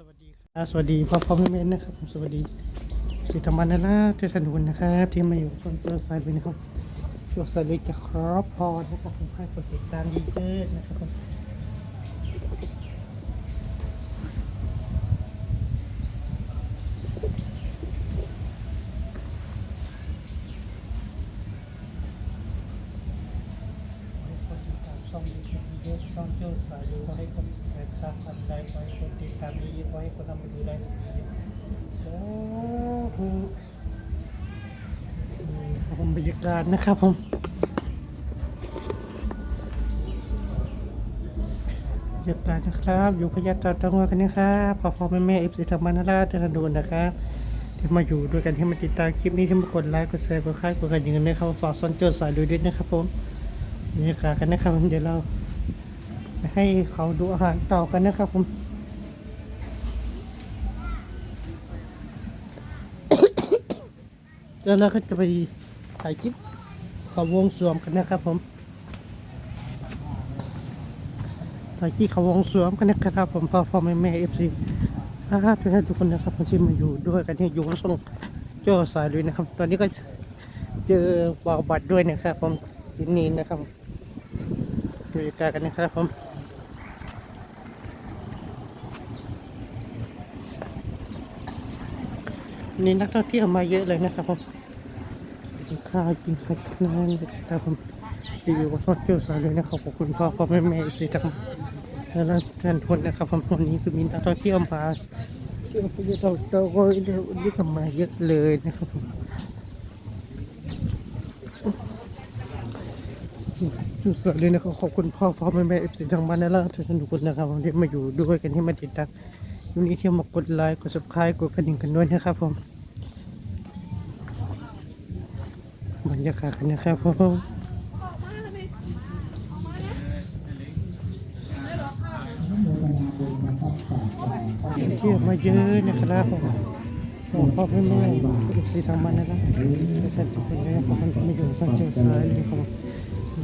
สวัสดีครับสวัสดีพ่อพ่อแม่แม่นะครับสวัสดีสิทธรรมานาราเทศนุนนะครับ ที่มาอยู่คนตัวสายเป็นครับตัวสายเล็กจะครอบพอนะครับผมให้กดติดตามดีเด้อนะครับผมช่องดีเด้อช่องเจ้าสายดูให้ กดแอบซับอันใดไว้กดติดตามดีไว้คนทำไปดูได้สุดดีสาธุนี่ครับผมบรรยากาศนะครับผมบรรยากาศนะครับ อยู่พญาตาตังวกันนะครับพ่อพ่อแม่แม่เอฟซีธรรมนาราเจริญโดนนะครับที่มาอยู่ด้วยกันที่มาติดตามคลิปนี้ที่มากดไลค์กดแชร์กดค่ายกดกระดิ่งกันะครับฝากซอนเจอสายดูด้วยนะครับผมบรรยากาศกันนะครับเดี๋ยวเรา ให้เขาดูอาหารต่อกันนะครับผมแล้วเราก็จะไปถ่ายคลิปเขาวงสวมกันนะครับผมถ่ายคลิปเขาวงสวมกันนะครับผมพ่อพ่อแม่แม่เอฟซีถ้าทุกท่านทุกคนนะครับผมที่มาอยู่ด้วยกันที่อยู่ส่งเจ้าสายเลยนะครับ ตอนนี้ก็เจอบาวบัตรด้วยนะครับผมที่นี่นะครับบรรยากาศกันนะครับผม นี่นักท่องเที่ยวมาเยอะเลยนะครับผมกินข้าวกินข้าวกินน้ำนะครับผมที่อยู่กับซอสเจ้าสาเลยนะครับขอบคุณพ่อพ่อแม่แม่ที่ทำแล้วท่านทุนนะครับผมวันนี้คือมีนักท่องเที่ยวมาเที่ยวไปเราเราก็เดี๋ยวนี้ก็มาเยอะเลยนะครับผมจุดสวยเลยนะครับขอบคุณพ่อพ่อแม่แม่เอฟซีทางบ้านและล่าทุกท่านทุกคนนะครับที่มาอยู่ด้วยกันที่มาติดตาม วันนี้ที่มากดไลค์กดซับสไครต์กดกระดิ่งกันด้วยนะครับผมบรรยากาศกันนะครับผมเที่ยวมาเยอะนะครับผมบอกพ่อแม่แม่เอฟซีทางบ้านนะครับไม่ใช่ทุกคนเลยนะครับผมไม่อยู่ช่องเชียงซ้ายเลยครับ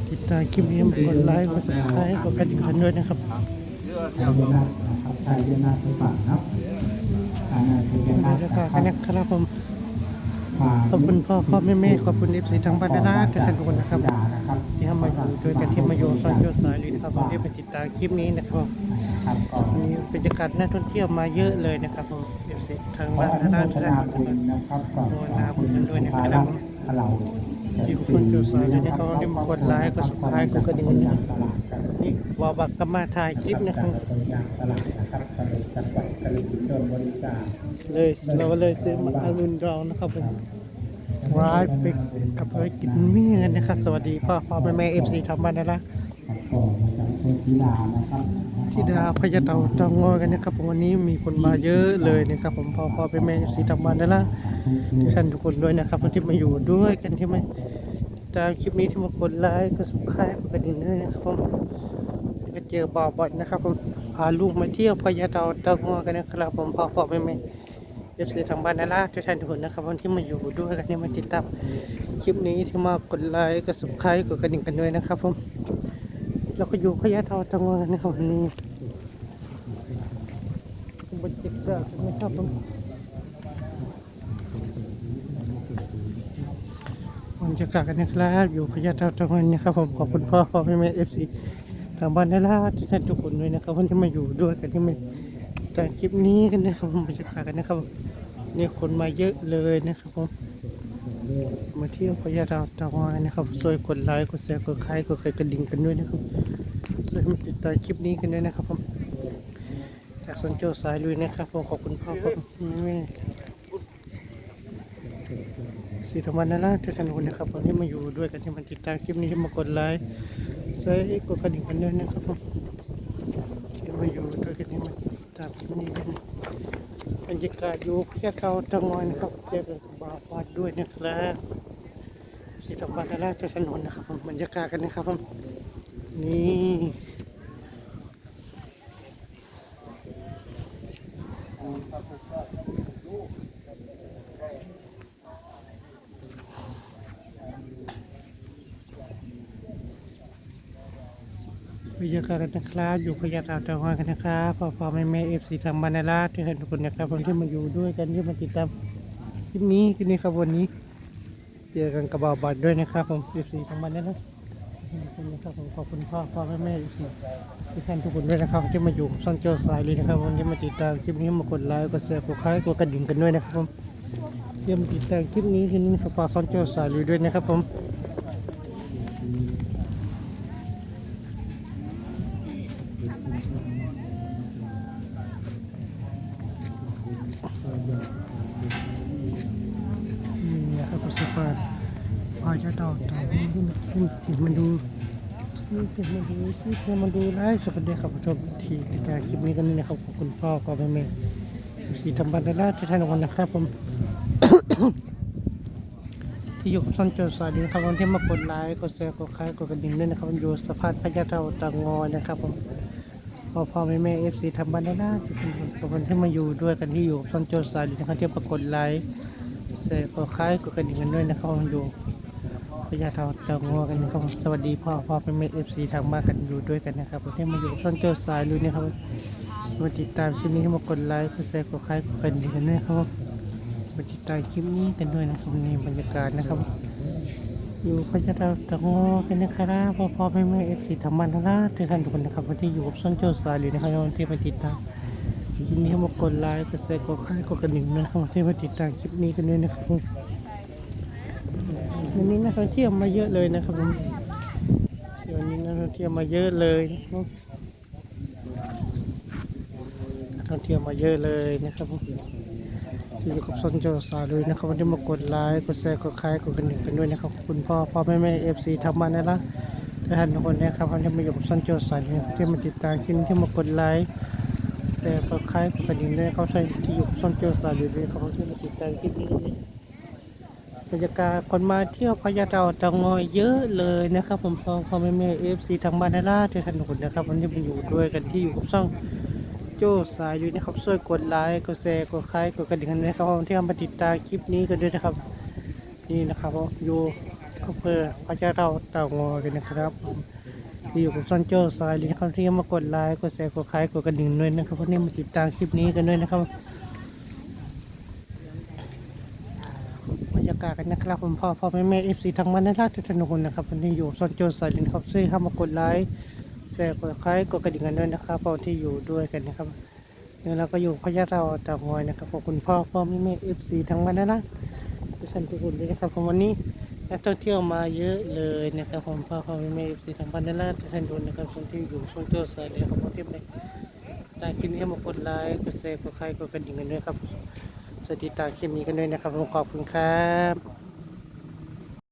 ติดตามคลิปนี้กดไลค์กดซับสไครต์กดกระดิ่งกันด้วยนะครับ ไทยเวียดนามนะครับไทยเวียดนามไปฝั่งครับอ่าไทยเวียดบนารมรยากาศกันนะครับผมผ่านขอบคุณพ่อพ่อแม่แม่ขอบคุณเอฟซีทางบ้านนะครับทุกท่านทุกคนนะครับดานะครับ ที่ทำมาอยู่ด้วยกันที่มาโยนซ่อนโยนสายเลยนะครับผมที่ไปติดตามคลิปนี้นะครับครับก็วันนี้บรรยากาศนักท่องเที่ยวมาเยอะเลยนะครับผมเอฟซีทางขอบ้านอนุด้านโมทด้านนาบุญนะครับกับโมนาบุญกันด้วยนะคภารับระเราที่คุณผู้ชมสายเลยนะครับที่มากดไลค์กด subscribe กดกระดิ่งคนนะยาง ตลาดกันนี่วาบักก็มาถ่ายคลิปนะครับคนยางตลาดนะครับกระเลยจังหวัดกระเลยชนบริการเลยเราก็เลยซื้อมาอารุณเรานะครับผมร้ายไปกับไปกินเมี่ยงนะครับ สวัสดีพ่อพ่อแม่แม่เอฟซีทางบ้านนะละก็มาจากเทพธิดานะครับที่ดาพญาเต่าเตางอยกันนะครับผมวันนี้มีคนมาเยอะเลยนะครับผมพ่อพ่อแม่แม่เอฟซีทางบ้านนะละทุกท่านทุกคนด้วยนะครับที่มาอยู่ด้วยกันที่มาตามคลิปนี้ที่มากดไลค์ก็สุขายกดกระดิ่งด้วยนะครับผมก็ เจอบ่าวบ่อยนะครับผมพาลูกมาเที่ยวพญาเตาเตางอยกันนะครับผมพ่อพ่อแม่แม่เอฟซีทางบ้านนาราทุกท่านทุกคนนะครับวันที่มาอยู่ด้วยกันที่มาติดตามคลิปนี้ที่มากดไลค์กด subscribe กดกระดิ่งกันด้วยนะครับผมเราก็อยู่พญาเทาจังหวัดนะครับวันนี้บรรยากาศนะครับผมบรรยากาศกันนะครับอยู่พญาเทาจังหวัดนะครับผมขอบคุณพ่อพ่อแม่แม่เอฟซี ทางบ้านนาราทุกท่านทุกคนด้วยนะครับวันที่มาอยู่ด้วยกันที่มาจากคลิปนี้กันนะครับผมบรรยากาศกันนะครับนี่คนมาเยอะเลยนะครับผมมาเที่ยวพญาดาวตาวายนะครับช่วยกดไลค์กดแชร์กดไลค์กดกระดิ่งกันด้วยนะครับช่วยมาติดตามคลิปนี้กันด้วยนะครับผมจากสนโจสายลุยนะครับผมขอบคุณพ่อครับแม่สีธรรมนาราทุกท่านทุกคนนะครับวันนี้มาอยู่ด้วยกันที่มาติดตามคลิปนี้ที่มากดไลค์ ใช้กดกระดิ่งกันด้วยนะครับผมที่มาอยู่ด้วยกันนี่มันตามนี่กันบรรยากาศอยู่เพียเขาจังหวัดนะครับเจอกับบาวบาดด้วยนะครับสิธรรมบัตรราชสนนนะครับผมบรรยากาศกันนะครับผมนี่ บรรยากาศกันนะครับ อยู่พยาธาจังหวัดกันนะครับพ่อพ่อแม่แม่เอฟซีทางบรรณาราที่เห็นทุกคนนะครับผมที่มาอยู่ด้วยกันที่มาติดตามคลิปนี้คลิปนี้ครับวันนี้เจอกันกับบ่าบัตรด้วยนะครับผมเอฟซีทางบรรณาราชทุกคนนะครับผมขอบคุณพ่อพ่อแม่แม่เอฟซีที่ท่านทุกคนด้วยนะครับที่มาอยู่กับช่องเจ้าสายเลยนะครับวันนี้มาติดตามคลิปนี้มากดไลค์กดแชร์กดคล้ายกดกระดิ่งกันด้วยนะครับผมเยี่ยมติดตามคลิปนี้ที่นี่ฝากช่องเจ้าสายเลยด้วยนะครับผม นี่นะครับคุณสปาร์พอจะต่อต่อขึ้นขึ้นถึงมันดูนี่ถึงมันดูที่เธอมันดูไลฟ์สดกันด้วยครับผู้ชมที่ติดตามคลิปนี้กันนี่นะครับขอบคุณพ่อพ่อแม่แม่สีธรรมบันดาลาที่ท่านวันนะครับผมที่อยู่กับช่องโจสวัสดีนะครับวันที่มากดไลค์กดแชร์กดคลายกดกระดิ่งด้วยนะครับอยู่สภาพพญาเต่าตางอนะครับผมพอพ่อแม่แม่เอฟซีธรรมบันดาลาที่เป็นคนที่มาอยู่ด้วยกันที่อยู่กับช่องโจสวัสดีนะครับที่มากดไลค์ สร็จก็คล้ายกับกระดิ่งกันด้วยนะครับผมอยู่พญาเทาเตางอกันนะครับสวัสดีพ่อพ่อเป็นเมดเอฟซีทางบ้านกันอยู่ด้วยกันนะครับผมที่มาอยู่กับต้นเจ้าสายลุยนะครับมาติดตามคลิปนี้มากดไลค์กดแชร์กดคล้ายกดกระดิ่งกันด้วยนะครับมาติดตามคลิปนี้กันด้วยนะครับในบรรยากาศนะครับ อยู่พญาเทาเตางอกันนะครับพ่อพ่อเป็นเมดเอฟซีทางบ้านทั้งนั้นทุกท่านทุกคนนะครับที่อยู่กับต้นเจ้าสายลุยนะครับที่มาติดตาม คลิปนี้มากดไลค์กดแชร์กดค่ายกดกระดิ่งนะครับที่มาติดตามคลิปนี้กันด้วยนะครับวันนี้นักท่องเที่ยวมาเยอะเลยนะครับผมวันนี้นักท่องเที่ยวมาเยอะเลยนะครับนักท่องเที่ยวมาเยอะเลยนะครับผมที่อยู่กับซอนโจสาเลยนะครับวันนี้มากดไลค์กดแชร์กดค่ายกดกระดิ่งกันด้วยนะครับคุณพ่อพ่อแม่แม่เอฟซีทำมานะละและท่านทุกคนนะครับที่มาอยู่กับซอนโจสาเลยที่มาติดตามคลิปนี้ที่มากดไลค์ แชร์ก็คล้ายกับกระดิ่งด้วยเขาใช้ที่อยู่ช่องเกียวสารอยู่ด้วยเขาที่มาติดตามคลิปนี้กันนี่บรรยากาศคนมาเที่ยวพญาเต่าตางอยเยอะเลยนะครับ ผมพอพอแม่แม่เอฟซีทางบ้านนาราที่ท่านนนะครับวันนี้มาอยู่ด้วยกันที่อยู่กับช่องโจ้สายอยู่นะครับช่วยกดไลค์กดแชร์กดคลายกดกระดิ่งกันด้วยนะครับที่มาติดตามคลิปนี้กันด้วยนะครับ นี่นะครับอยู่อำเภอพญาเต่าเต่างอยกันนะครับผม ที่อยู่กับซอนโจ้ซอยลยนครับที่มากดไลค์กดแชร์กดคล้ายกดกระดิ่งด้วยนะครับวันนี้มาติดตามคลิปนี้กันด้วยนะครับบรรยากาศกันนะครับผมพ่อพ่อแม่แม่เอฟซีทางมันนาทุกท่านทุกคนนะครับวันนี้อยู่ซอนโจ้ซอยลยนครับช่วยเข้ามากดไลค์แชร์กดคล้ายกดกระดิ่งกันด้วยนะครับพอที่อยู่ด้วยกันนะครับเนี่ยเราก็อยู่พญาเต่าเต่างอยนะครับขอบคุณพ่อพ่อแม่แม่เอฟซีทางมันนาทุกท่านทุกคนเลยนะครับผมวันนี้ นักท่องเที่ยวมาเยอะเลยนะครับผมพ่อพ่อแม่แม่สีทางบ้านนั่นแหละที่ท่านดูนะครับคนที่อยู่ช่วงเที่ยวสายเลยครับผมที่ไปตามคลิปนี้มากดไลค์กดแชร์กดใครกดกระดิ่งกันด้วยครับสวัสดีตามคลิปนี้กันด้วยนะครับผมขอบคุณครับ